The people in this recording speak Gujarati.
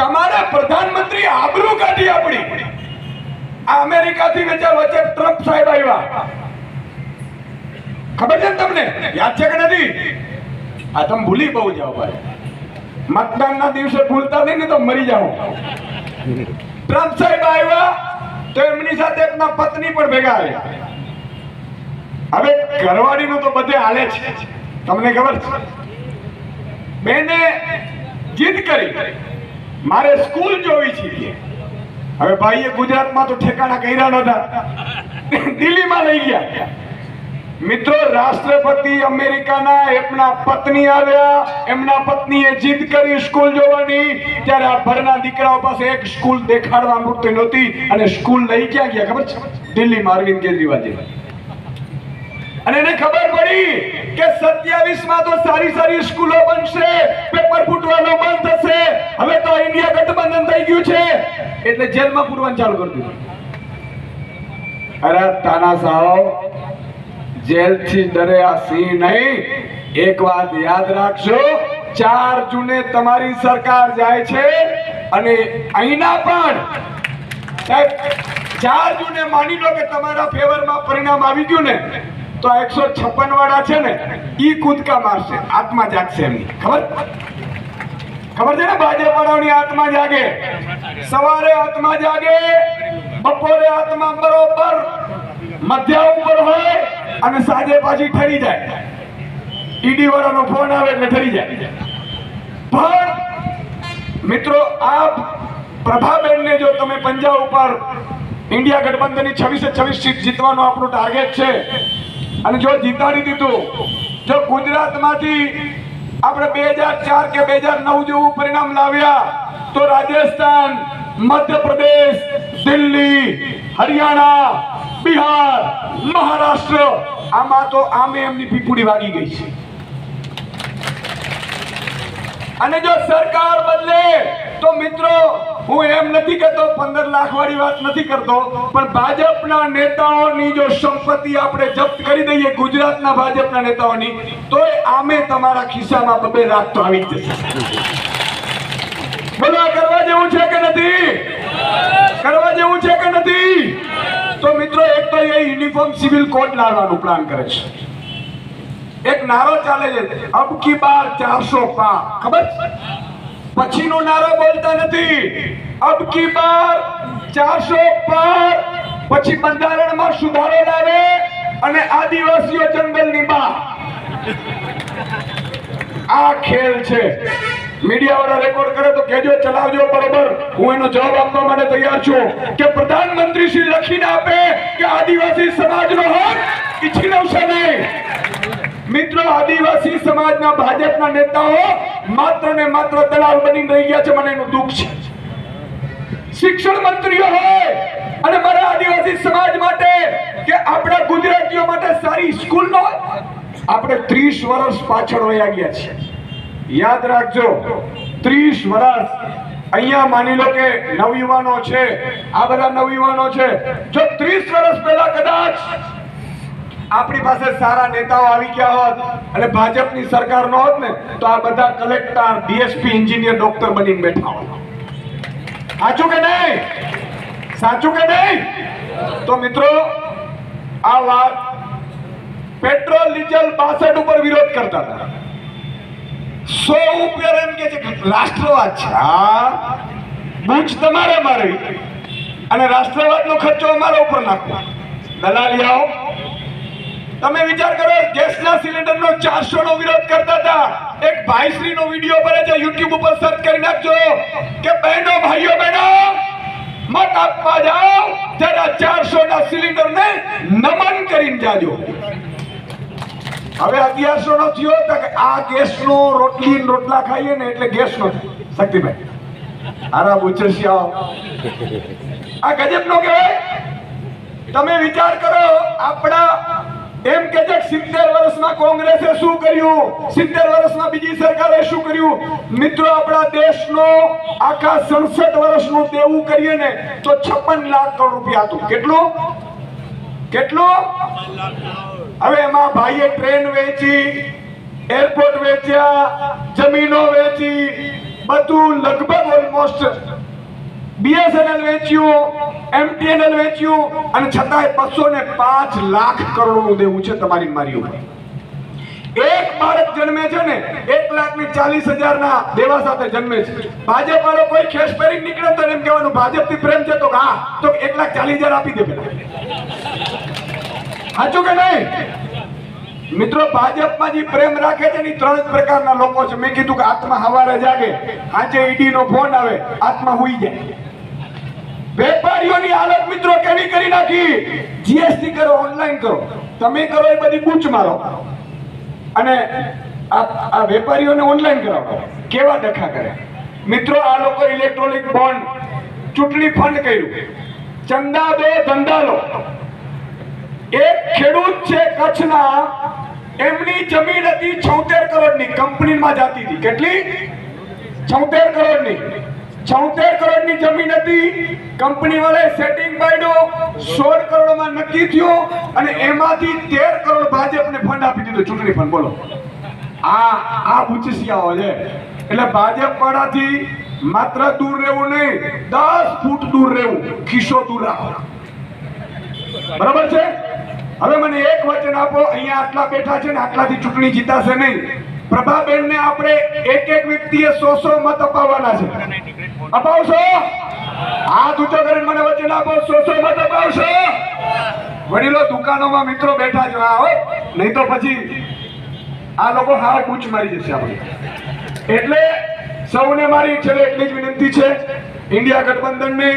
તમારા પ્રધાનમંત્રી આબરૂ કાઢી આપણી. આ અમેરિકાથી વચ્ચે વચ્ચે ટ્રમ્પ સાહેબ આવ્યા. ખબર છે ને તમને? યાદ છે કે નથી? આ તમે ભૂલી બહુ જાઓ ભાઈ. મતદાનના દિવસે ભૂલતા નહીં ને તો મરી જાઓ. ટ્રમ્પ સાહેબ આવ્યા તો એમની સાથે એમના પત્ની પણ ભેગા આવ્યા. હવે ઘરવાળીનું તો બધે હાલે છે. તમને ખબર છે? બેને જીદ કરી. મારે સ્કૂલ જોવી છે. હવે ભાઈએ ગુજરાતમાં તો ઠેકાણા કર્યા નહોતા. દિલ્હીમાં લઈ ગયા. મિત્રો, રાષ્ટ્રપતિ અમેરિકાના એમના પત્ની આવ્યા. એમના પત્નીએ જીદ કરી સ્કૂલ જોવાની. ત્યારે આ ભરના દીકરાઓ પાસે એક સ્કૂલ દેખાડવા મૂકતી નહોતી અને સ્કૂલ લઈ ક્યાં ગયા? ખબર છે? દિલ્હીમાં અરવિંદ કેજરીવાલ અને એને ખબર પડી કે 27 માં તો સારી સારી સ્કૂલો બનશે, પેપર ફૂટવાનો બંધ થશે. હવે તો ઇન્ડિયા ગઠબંધન થઈ ગયું છે. એટલે જેલમાં પૂરવાનું ચાલુ કરી દીધું. અરે તાના સાહેબ, જેલથી ડરે આ સિંહ નહીં. એક વાત યાદ રાખજો, ચાર જૂને તમારી સરકાર જાય છે અને અહીંના પણ સાહેબ, ચાર જૂને માની લો કે તમારા ફેવરમાં પરિણામ આવી ગયું ને તો એકસો છપ્પન વાળા છે ને, ઈ કૂદકા મારશે, આત્મા જાગશે એમની. ખબર? ખબર છે ને ભાજપ વાળાઓની આત્મા જાગે? સવારે આત્મા જાગે, બપોરે આત્મા બરોબર, મધ્યા ઉપર હોય, અને સાંજે પાછી ઠરી જાય. ઈડી વાળાનો ફોન આવે એટલે ઠરી જાય. પણ, મિત્રો, આ પ્રભાબેનને જો તમે પંજાબ ઉપર ઇન્ડિયા ગઠબંધનની છવ્વીસે છવ્વીસ સીટ જીતવાનો આપણું ટાર્ગેટ છે અને જો જીતાડી દીધું, જો ગુજરાતમાંથી આપણે બે હજાર ચાર કે બે હજાર નવ જેવું પરિણામ લાવ્યા, તો રાજસ્થાન, મધ્યપ્રદેશ, દિલ્હી, હરિયાણા, બિહાર, મહારાષ્ટ્ર, આમાં તો આમે એમની પીપુડી વાગી ગઈ છે. અને જો સરકાર બદલે, તો મિત્રો હું એમ નથી કહેતો, પંદર લાખ વાળી વાત નથી કરતો, પણ ભાજપના નેતાઓની જો સંપત્તિ આપણે જપ્ત કરી દઈએ, ગુજરાતના ભાજપના નેતાઓની, તોય આમે તમારા ખિસ્સામાં બબે લાખ તો આવી જશે. બોલો કરવા જેવું છે કે નથી? કરવા જેવું છે કે નથી? તો મિત્રો, એક તો એ યુનિફોર્મ સિવિલ કોડ લાવવાનું પ્લાન કરે છે. એક નારો ચાલે છે અબ કી બાર ચારસો પા, ખબર? પછીનો નારો બોલતા નથી. અબ કી બાર? ચારસો પાર. પછી બંધારણમાં સુધારો લાવે અને આદિવાસીઓ જંગલની બહાર. આ ખેલ છે. મીડિયા વાળા રેકોર્ડ કરે તો કેજો ચલાવજો, બરોબર. હું એનો જવાબ આપવા માટે તૈયાર છું કે પ્રધાનમંત્રી શ્રી લખીને આપે કે આદિવાસી સમાજનો હક ઈચ્છી છીનવશે નહીં. મિત્રો, આદિવાસી સમાજના ભાજપના નેતાઓ માત્ર ને માત્ર દલાલ બની રહી છે, મને એનું દુઃખ છે. શિક્ષણ મંત્રીઓ હોય અને મારા આદિવાસી સમાજ માટે કે આપણા ગુજરાતીઓ માટે સારી સ્કૂલ ન આપણે ત્રીસ વર્ષ પાછળ વયા ગયા છીએ. યાદ રાખજો, ત્રીસ વર્ષ અહીંયા માની લો કે નવયુવાનો છે, આ બધા નવયુવાનો છે. જો ત્રીસ વર્ષ પહેલા કદાચ આપણી પાસે સારા નેતાઓ આવી ગયા હોત અને ભાજપની સરકાર ન હોત ને, તો આ બધા કલેક્ટર, ડીએસપી, એન્જિનિયર, ડોક્ટર બનીને બેઠા હોત. સાચું કે નહીં? સાચું કે નહીં? તો મિત્રો, આ વાત પેટ્રોલ, ડીઝલ, બાસઠ ઉપર વિરોધ કરતા હતા. સો ઉપર એમ કે છે રાષ્ટ્રવાદ છે. હા. બૂચ તમારે મારી. અને રાષ્ટ્રવાદનો ખર્ચો અમારા ઉપર નાખો. દલાલિયાઓ તમે વિચાર કરો, ગેસના સિલિન્ડરનો ચારસો નો વિરોધ કરતા હતા. એક ભાઈશ્રી નો વીડિયો બને છે યુટ્યુબ ઉપર સર્ચ કરી નાખજો કે બહેનો, ભાઈઓ, બહેનો, મત આપવા જાઓ ત્યારે ચારસો ના સિલિન્ડર ને નમન કરીને જાજો. હવે અગિયારસો નો થયો તો આ ગેસ નો રોટલી રોટલા ખાઈએ ને એટલે ગેસ નો શક્તિભાઈ આરા આવો. આ ગજબ નો કહેવાય. તમે વિચાર કરો, આપણા એમ કે છે સિત્તેર વર્ષમાં કોંગ્રેસે શું કર્યું? સિત્તેર વર્ષમાં બીજી સરકારે શું કર્યું? મિત્રો, આપણા દેશનો આખા સડસઠ વર્ષનું દેવું કરીએ ને, તો છપ્પન લાખ કરોડ રૂપિયા હતું. કેટલું? કેટલું? હવે એમાં ભાઈએ ટ્રેન વેચી, એરપોર્ટ વેચ્યા, જમીનો વેચી, બધું લગભગ ઓલમોસ્ટ બીએસએનએલ વેચ્યું, એમટીએનએલ વેચ્યું, અને છતાંય બસો ને પાંચ લાખ કરોડનું દેવું છે તમારી મારી ઉપર. એક બાળક જન્મે છે ને, એક લાખની ચાલીસ હજાર ના દેવા સાથે જન્મે છે. ભાજપ વાળો કોઈ ખેસ પહેરી નીકળે તો એમ કહેવાનું ભાજપથી પ્રેમ છે તો હા, તો એક લાખ ચાલીસ હજાર આપી દે પેલા. સાચું કે નહીં? મિત્રો, ભાજપમાં જે પ્રેમ રાખે છે ને ત્રણ પ્રકારના લોકો છે. મેં કીધું કે આત્મા હવારે જાગે આજે ઈડી નો ફોન આવે, આત્મા હુઈ જાય. વેપારીઓની હાલત મિત્રો કેવી કરી નાખી? જીએસટી કરો ઓનલાઈન કરો. તમે કરો એ બધી બૂચ મારો. અને આ વેપારીઓને ઓનલાઈન કરાવો. કેવા ડખા કરે મિત્રો, આ લોકો ઇલેક્ટ્રોનિક બોન્ડ ચૂંટણી ફંડ કર્યું. ચંદા દો, ધંધા લો. એક ખેડૂત છે કચ્છના, એમની જમીન હતી છોતેર કરોડની. કંપનીમાં જાતી હતી. કેટલી? છોતેર કરોડની. છોતેર કરોડની જમીન હતી. કંપની વાળાએ સેટિંગ પાડ્યો. સોળ કરોડમાં નક્કી થયું અને એમાંથી તેર કરોડ ભાજપને ફંડ આપી દીધું. ચૂંટણી ફંડ બોલો. આ આ બુચસિયાઓ છે. એટલે ભાજપ વાળાથી માત્ર દૂર રહેવું નહીં, દસ ફૂટ દૂર રહેવું. ખિસ્સો દૂર રાખો. બરાબર છે? હવે મને એક વચન આપો, અહીંયા આટલા બેઠા છે ને આટલાથી ચૂંટણી જીતાશે નહીં. પ્રભાબેન ને આપણે એક એક વ્યક્તિએ સો સો મત અપાવવાના છે. અપાવશો? હાથ ઊંચો કરીને મને વચન આપો સો સો મત અપાવશો? વડીલો દુકાનોમાં મિત્રો બેઠા છે આ હોય નહીં તો પછી આ લોકો હાવ પૂછ મારી જશે આપણે. એટલે સૌને મારી છેલ્લે એટલી જ વિનંતી છે, ઇન્ડિયા ગઠબંધનને